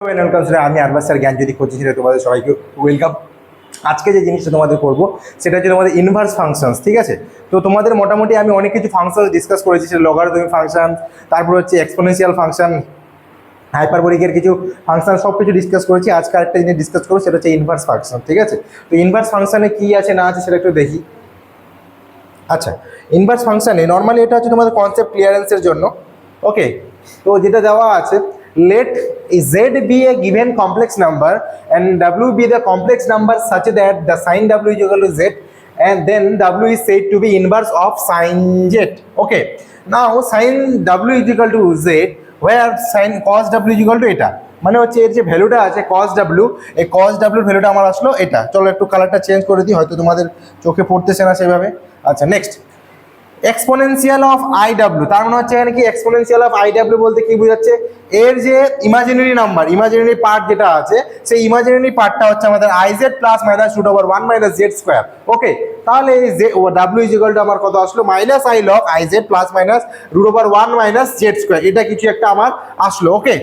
Welcome আমি আরবাস sir জ্ঞান যদি কোচিং সেটা তোমাদের সবাইকে ওয়েলকাম আজকে যে জিনিসটা তোমাদের করব, সেটা হচ্ছে তোমাদের ইনভার্স ফাংশনস ঠিক আছে? তো তোমাদের মোটামুটি আমি অনেক কিছু ফাংশন ডিসকাস করেছি, সেটা লগারিদমিক ফাংশন তারপর হচ্ছে এক্সপোনেনশিয়াল ফাংশন হাইপারবোলিকের কিছু ফাংশন সব কিছু ডিসকাস করেছি। আজকে আরেকটা জিনিস ডিসকাস করব, সেটা হচ্ছে ইনভার্স ফাংশন ঠিক আছে? তো ইনভার্স ফাংশনে কী আছে, না আছে, সেটা একটু দেখি। আচ্ছা ইনভার্স ফাংশনে নর্মালি এটা হচ্ছে তোমাদের কনসেপ্ট ক্লিয়ারেন্সের জন্য ওকে তো যেটা দেওয়া আছে let Z be a given complex number and W be the complex number such that the sign W is equal to Z and then w is said to be inverse of sin z. Okay. Now sin w is equal to z, where sin cos w is equal to এটা মানে হচ্ছে এর যে ভ্যালুটা আছে, cos w, এই cos w ভ্যালুটা আমার আসলো এটা। চলো একটু কালারটা চেঞ্জ করে দিই, হয়তো তোমাদের চোখে পড়তেছে না সেভাবে। আচ্ছা next exponential of I W তার মানে হচ্ছে এখানে কি? এক্সপোনেনশিয়াল অফ আই ডাব্লিউ বলতে কি বোঝাচ্ছে? এর যে ইমাজিনারি নাম্বার ইমাজিনারি পার্ট যেটা আছে, সেই ইমাজিনারি পার্টটা হচ্ছে আমাদের I Z plus minus root over one minus Z square okay তাহলে এই যে ডাব্লিউ ইজিকাল টু আমার কত আসলো? Minus I log I Z plus minus root over one minus Z square এটা কিছু একটা আমার আসলো। ওকে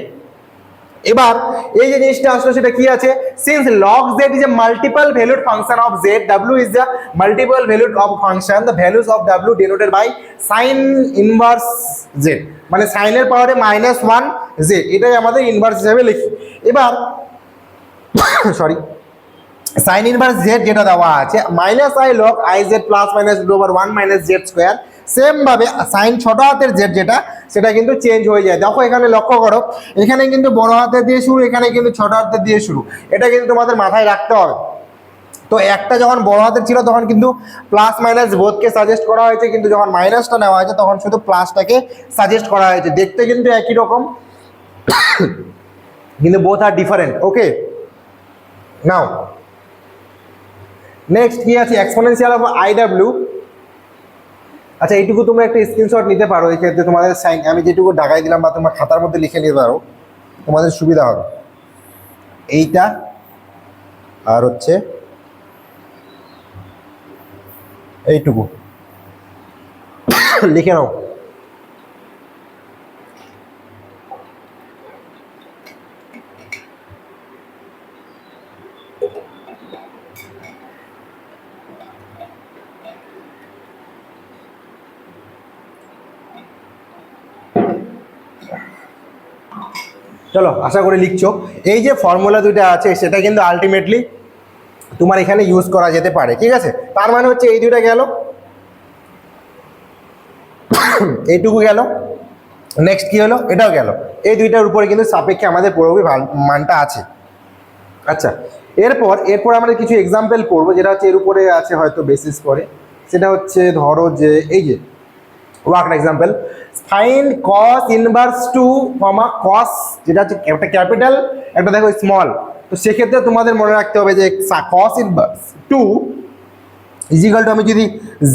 এবার এই যে জিনিসটা আসলো সেটা কি আছে? Since log z is a multiple valued function of z w is the multiple valued of function the values of w denoted by sine inverse z মানে এর পাওয়ারে মাইনাস ওয়ান z, এটাই আমাদের ইনভার্স হিসেবে লিখি। এবার সরি সাইন ইনভার্স জেড যেটা দেওয়া আছে minus i log i z plus minus over one minus z square same ভাবে সাইন ছোট হাতের জেড যেটা, সেটা কিন্তু চেঞ্জ হয়ে যায়। দেখো এখানে লক্ষ্য করো, এখানে কিন্তু বড় হাতের দিয়ে শুরু, এখানে কিন্তু ছোট হাতের দিয়ে শুরু। এটা কিন্তু তোমাদের মাথায় রাখতে হবে। তো একটা যখন বড় হাতের ছিল, তখন কিন্তু প্লাস মাইনাস বোধকে সাজেস্ট করা হয়েছে, কিন্তু যখন মাইনাসটা নেওয়া হয়েছে, তখন শুধু প্লাসটাকে সাজেস্ট করা হয়েছে। দেখতে কিন্তু একই রকম। কিন্তু both are different okay now next কি আছে? এক্সপোনেনশিয়াল অফ আই ডাব্লিউ আচ্ছা এইটুকু তোমরা একটা স্ক্রিনশট নিতে পারো, এই ক্ষেত্রে তোমাদের সাইন আমি যেটুকু ঢাকাই দিলাম বা তোমার খাতার মধ্যে লিখে নিতে পারো, তোমাদের সুবিধা হবে। এইটা, আর হচ্ছে, এইটুকু। লিখে নাও। চলো, আশা করে লিখছো। এই যে ফর্মুলা দুইটা আছে, সেটা কিন্তু আলটিমেটলি তোমার এখানে ইউজ করা যেতে পারে, ঠিক আছে? তার মানে হচ্ছে এই দুইটা গেল। এইটুকু গেল। নেক্সট কি হলো? এটাও গেল। এই দুইটার উপরে কিন্তু সাপেক্ষে আমাদের পুরোপুরি মানটা আছে। আচ্ছা এরপর এরপর আমরা কিছু এক্সাম্পল পড়ব যেটা হচ্ছে এর উপরে আছে হয়তো বেসিস করে। সেটা হচ্ছে ধরো যে, এই যে work example find cos inverse two comma cos যেটা হচ্ছে একটা ক্যাপিটাল একটা দেখো স্মল তো সেক্ষেত্রে তোমাদের মনে রাখতে হবে যে cos inverse two is equal to আমি যদি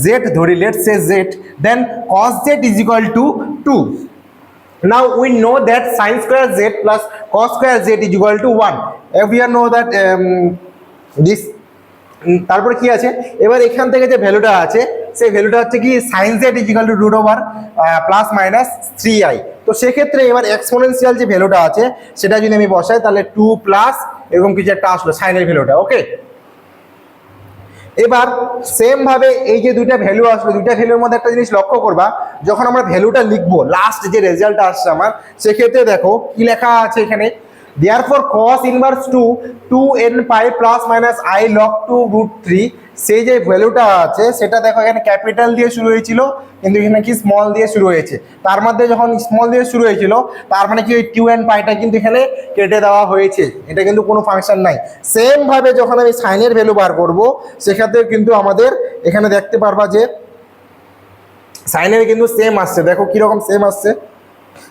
জেড ধরি let say z then cos z is equal to two now we know that sin square z plus cos square z 1 if we know that um, this um, তারপরে কি আছে? এবার এখান থেকে যে ভ্যালুটা আছে সেই ভ্যালুটা হচ্ছে কি sine z is equal to root over plus minus three i তো সেক্ষেত্রে এবার এক্সপোনেনশিয়াল যে ভ্যালুটা আছে, সেটা যদি আমি বসাই, তাহলে টু প্লাস এরকম কিছু একটা আসলো সাইনের ভ্যালুটা ওকে এবার সেম ভাবে এই যে দুইটা ভ্যালু আসলো, দুইটা ভ্যালুর মধ্যে একটা জিনিস লক্ষ্য করবা, যখন আমরা ভ্যালুটা লিখব লাস্ট যে রেজাল্ট আসছে আমার, সেক্ষেত্রে দেখো কি লেখা আছে এখানে therefore cos inverse two two n pi plus minus i log two root three সেই যে ভ্যালুটা আছে, সেটা দেখো এখানে ক্যাপিটাল দিয়ে শুরু হয়েছিল, কিন্তু এখানে কি স্মল দিয়ে শুরু হয়েছে। তার মধ্যে যখন স্মল দিয়ে শুরু হয়েছিল, তার মানে কি ওই টু অ্যান্ড পাইটা কিন্তু এখানে কেটে দেওয়া হয়েছে। এটা কিন্তু কোনো ফাংশন নাই। সেমভাবে যখন আমি সাইনের ভ্যালু বার করব সেক্ষেত্রে কিন্তু আমাদের এখানে দেখতে পারবা যে সাইনের কিন্তু সেম আসছে। দেখো কীরকম সেম আসছে।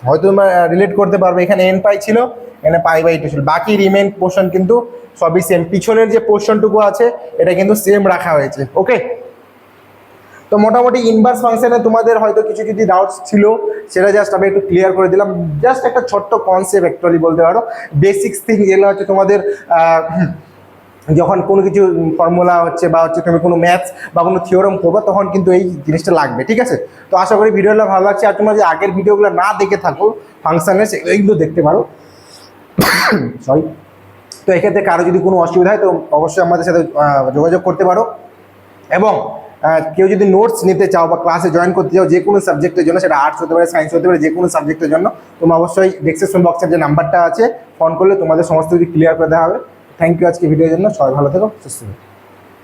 হয়তো তোমরা রিলেট করতে পারবে, এখানে এন পাই ছিল, এখানে পাই বাই টু ছিল। বাকি রিমেন পোর্শন কিন্তু সবই সেম পিছনের যে পোর্শনটুকু আছে, এটা কিন্তু সেম রাখা হয়েছে ওকে তো মোটামুটি ইনভার্স ফাংশনে তোমাদের হয়তো কিছু কিছু ডাউটস ছিল, সেটা জাস্ট আমি একটু ক্লিয়ার করে দিলাম। জাস্ট একটা ছোট্ট কনসেপ্ট অ্যাকচুয়ালি বলতে পারো। বেসিক্স থিং যেগুলো হচ্ছে তোমাদের যখন কোনো কিছু ফর্মুলা হচ্ছে বা হচ্ছে তুমি কোনো ম্যাথস বা কোনো থিওরাম করব, তখন কিন্তু এই জিনিসটা লাগবে, ঠিক আছে? তো আশা করি ভিডিওগুলো ভালো লাগছে। আর তোমরা যে আগের ভিডিওগুলো না দেখে থাকো ফাংশানে কিন্তু দেখতে পারো। সরি তো এক্ষেত্রে কারও যদি কোনো অসুবিধা হয়, তো অবশ্যই আমাদের সাথে যোগাযোগ করতে পারো। এবং কেউ যদি নোটস নিতে চাও বা ক্লাসে জয়েন করতে চাও, যে কোনো সাবজেক্টের জন্য, সেটা আর্টস হতে পারে সায়েন্স হতে পারে, যে কোনো সাবজেক্টের জন্য, তোমরা অবশ্যই ডিসক্রিপশন বক্সের যে নাম্বারটা আছে ফোন করলে তোমাদের সমস্ত কিছু ক্লিয়ার করে দেওয়া হবে। থ্যাংক ইউ আজকে ভিডিওর জন্য। সবাই ভালো থেকো সুস্থ থেকো।